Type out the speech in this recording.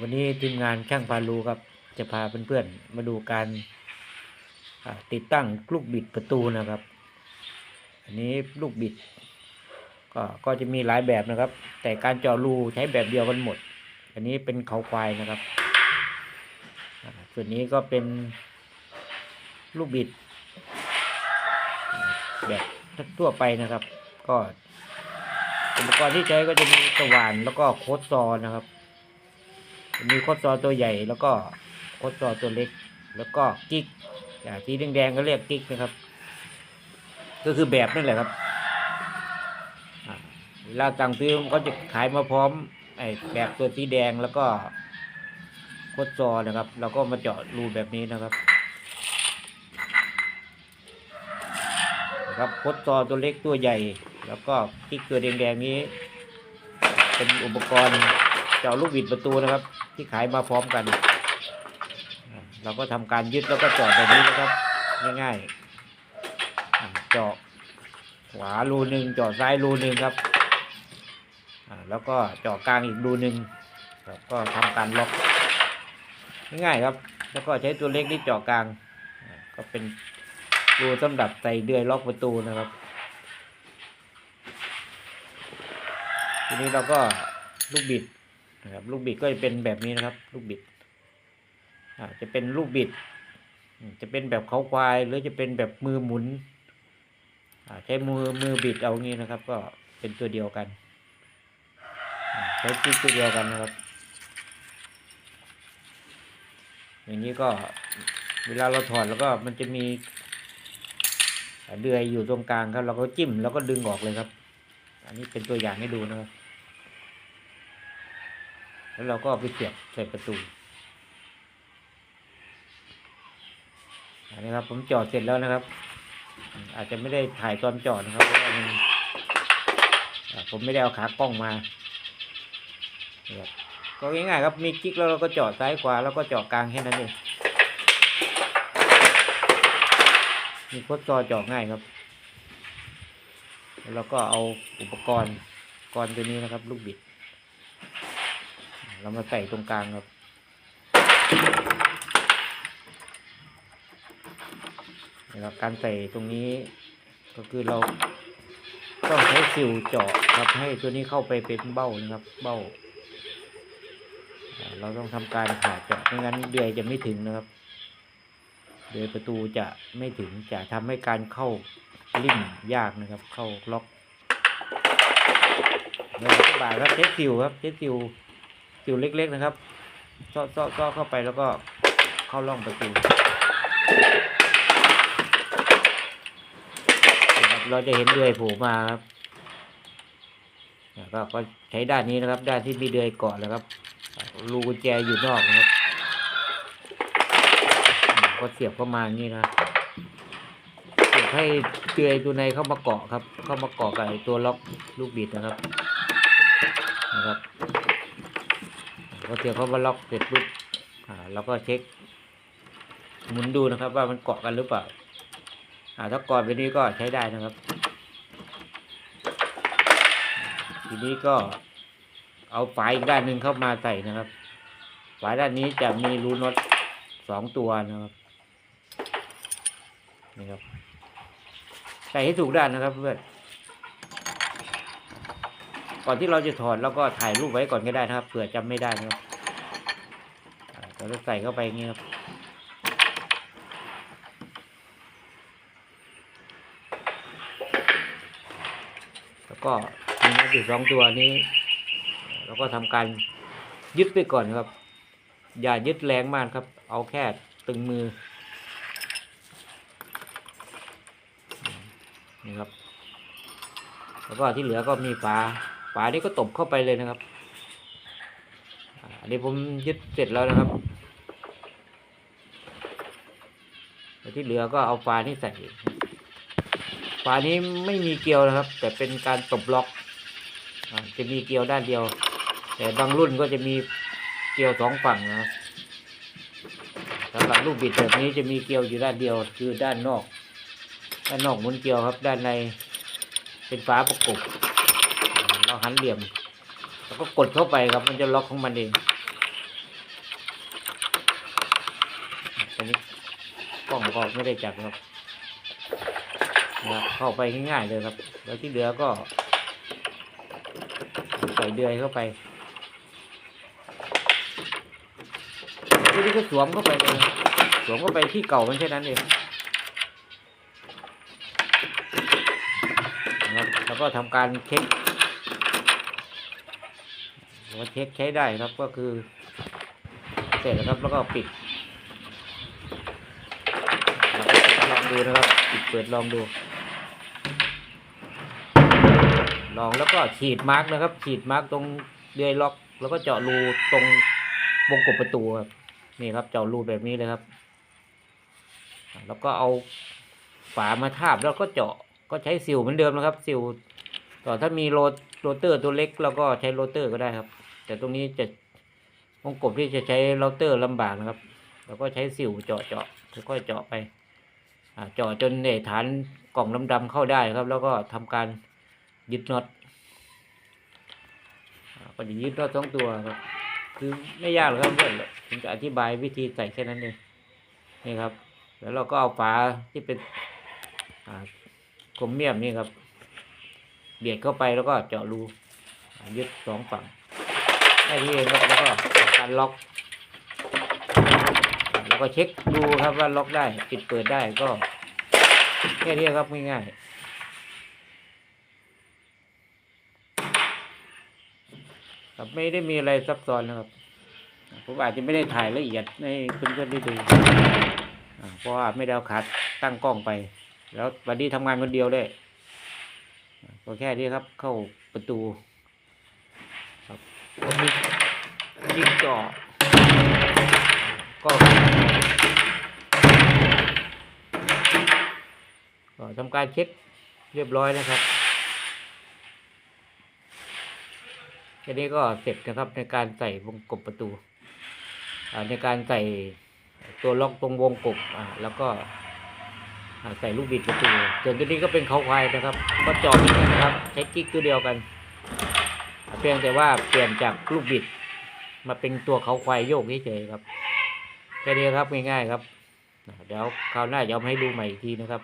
วันนี้ทีมงานช่างพารูครับจะพาเพื่อนๆมาดูการติดตั้งลูกบิดประตูนะครับ อันนี้ลูกบิด ก็ก็จะมีหลายแบบนะครับ แต่การเจาะรูใช้แบบเดียวกันหมด อันนี้เป็นเขาควายนะครับส่วนนี้ก็เป็นลูกบิด แบบทั่วไปนะครับ ก็อุปกรณ์ที่ใช้ก็จะมีสว่านแล้วก็โคดซอนะครับ มีโคดซอตัวใหญ่แล้วก็โคดซอตัวเล็ก แล้วก็กิ๊กอ่าสีแดงๆก็เรียกกิ๊กนะครับ ก็คือแบบนั่นแหละครับอ่าเวลาสั่งซื้อมันก็จะขายมาพร้อมไอ้แบบตัวสีแดงแล้วก็โคดซอนะครับ เราก็มาเจาะรูแบบนี้นะครับนะครับโคดซอตัวเล็กตัวใหญ่ แล้วก็กิ๊กตัวแดงๆนี้ เป็นอุปกรณ์เจาะลูกบิดประตูนะครับ ที่ขายมาพร้อมกัน เราก็ทำการยึดแล้วก็เจาะแบบนี้นะครับ ง่ายๆเจาะขวารูหนึ่งเจาะซ้ายรูหนึ่งครับแล้วก็เจาะกลางอีกรูหนึ่งแล้วก็ทำการล็อกง่ายๆครับ แล้วก็ใช้ตัวเล็กที่เจาะกลาง ก็เป็นรูสำหรับใส่เดือยล็อกประตูนะครับ ทีนี้เราก็ลูกบิด นะครับลูกบิดก็จะเป็นแบบนี้นะครับ ลูกบิดอาจะเป็นลูกบิด จะเป็นแบบเขาควายหรือจะเป็นแบบมือหมุนใช้มือมือบิดเอางี้นะครับ ก็เป็นตัวเดียวกันใช้จิ๊กตัวเดียวกันนะครับ อย่างนี้ก็เวลาเราถอดแล้วก็มันจะมีเดือยอยู่ตรงกลางครับ เราก็จิ้มแล้วก็ดึงออกเลยครับ อันนี้เป็นตัวอย่างให้ดูนะครับ แล้วเราก็เอาไปเสียบใส่ประตูอันนี้ครับ ผมจอดเสร็จแล้วนะครับ อาจจะไม่ได้ถ่ายตอนจอดนะครับเพราะว่ามันผมไม่ได้เอาขากล้องมานะครับก็ง่ายๆครับมีกิ๊กแล้วเราก็จาะซ้ายขวาแล้วก็จาะกลางแค่นั้นเองมีโคดจอจาะง่ายครับ แล้วเราก็เอาอุปกรณ์กรตัวนี้นะครับ ลูกบิด เรามาใส่ตรงกลางครับนะครับการใส่ตรงนี้ก็คือเราต้องใช้สิวเจาะครับให้ตัวนี้เข้าไปเป็นเบ้านะครับ เบ้าอ่าเราต้องทำการผ่าเจาะไม่งั้นเดือยจะไม่ถึงนะครับ เดือยประตูจะไม่ถึงจะทำให้การเข้าลิ่มยากนะครับ เข้าล็อกเราก็บ่าครับเทสซิวครับเทสซิว ซิวเล็ก ๆ นะครับซาะเซาะเข้าไปแล้วก็เข้าร่องไประตูนเราจะเห็นเดือยผล่มาครับก็ก็ใช้ด้านนี้นะครับ ด้านที่มีเดือยเกาะนะครับรูกุญแจอยู่นอกนะครับ ก็เสียบเข้ามาอย่างนี้นะเสียบให้เดือยตัวในเข้ามาเกาะครับ เข้ามาเกาะกับตัวล็อกลูกบิดนะครับ นะครับ พอเสียเขามาล็อกเสร็จปุ๊บอ่าเราก็เช็คหมุนดูนะครับ ว่ามันเกาะกันหรือเปล่าอ่าถ้าเกาะแบบนี้ก็ใช้ได้นะครับ ทีนี้ก็เอาฝาอีกด้านหนึ่งเข้ามาใส่นะครับฝายด้านนี้จะมีรูน็อตสองตัวนะครับนี่ครับใส่ให้ถูกด้านนะครับเพื่อน ก่อนที่เราจะถอดเราก็ถ่ายรูปไว้ก่อนก็ได้นะครับเผื่อจำไม่ได้นะครับเราจะใส่เข้าไปอย่างนี้ครับแล้วก็มีนัดอยู่สองตัวนี้เราก็ทำการยึดไปก่อนครับ อย่ายึดแรงมากครับ เอาแค่ตึงมือนี่ครับ แล้วก็ที่เหลือก็มีฝาานี้ก็ตบเข้าไปเลยนะครับ อันนี้ผมยึดเสร็จแล้วนะครับที่เหลือก็เอาฝานี้ใส่ฝานี้ไม่มีเกลียวนะครับ แต่เป็นการตบล็อกอจะมีเกลียวด้านเดียว แต่บางรุ่นก็จะมีเกลียวสองฝั่งนะสำหรับลูกบิดแบบนี้จะมีเกลียวอยู่ด้านเดียว คือด้านนอก ด้านนอกหมุนเกลียวครับ ด้านในเป็นฝาประกบ เราหันเหลี่ยมแล้วก็กดเข้าไปครับ มันจะล็อกของมันเองอันนี้กล้องก็ไม่ได้จับครับนะเข้าไปง่ายๆเลยครับ แล้วที่เหลือก็ ใส่เดือยเข้าไปที่นี่ก็สวมเข้าไปเลยสวมเข้าไปที่เก่ามันแค่นั้นเองแล้วก็ทำการเช็ค ว่าเช็คใช้ได้ครับก็คือ เสร็จแล้วครับแล้วก็ปิดลองดูนะครับปิดเปิดลองดู ลองแล้วก็ฉีดมาร์กนะครับ ฉีดมาร์กตรงเดือยล็อก แล้วก็เจาะรูตรงวงกบประตูครับนี่ครับเจาะรูแบบนี้เลยครับ แล้วก็เอาฝามาทาบแล้วก็เจาะก็ใช้สิวเหมือนเดิมนะครับ สิวต่อถ้ามีโรโรเตอร์ตัวเล็กเราก็ใช้โรเตอร์ก็ได้ครับ แต่ตรงนี้จะวงกบที่จะใช้เราเตอร์ลำบากนะครับเราก็ใช้สิวเจาะเจาะค่อยๆเจาะไปเจาะจนเนฐานกล่องดำๆเข้าได้ครับ แล้วก็ทำการยึดน็อตก็จะยึดน็อตสองตัวครับ คือไม่ยากหรอกครับเพื่อนผมจะอธิบายวิธีใส่แค่นั้นเองนี่ครับ แล้วเราก็เอาฝาที่เป็นอ่ากลมเมียมนี่ครับ เบียดเข้าไปแล้วก็เจาะรูยึดสองฝั่ง แค่นี้เองครับแล้วก็การล็อก แล้วก็เช็คดูครับว่าล็อกได้ปิดเปิดได้ก็แค่นี้ครับง่ายๆครับไม่ได้มีอะไรซับซ้อนนะครับ ผมอาจจะไม่ได้ถ่ายละเอียดให้เพื่อนๆได้ดูเพราะว่าไม่ได้เอาขาตั้งกล้องไป แล้ววันนี้ทำงานคนเดียวเลยก็แค่นี้ครับเข้าประตูครับ ก็มียิงจ่อก็ก็ทำการเช็คเรียบร้อยนะครับแค่นี้ก็เสร็จนะครับในการใส่วงกบประตูอ่าในการใส่ตัวล็อกตรงวงกบอ่าแล้วก็ใส่ลูกบิดประตูส่วนตัวนี้ก็เป็นเขาควายนะครับ ก็จอดนี่นะครับ ใช้กิ๊กตัวเดียวกัน เพียงแต่ว่าเปลี่ยนจากลูกบิด มาเป็นตัวเขาควายโยกเฉยๆครับแค่นี้ครับง่ายๆครับเดี๋ยวคราวหน้าจะเอาให้ดูใหม่อีกทีนะครับ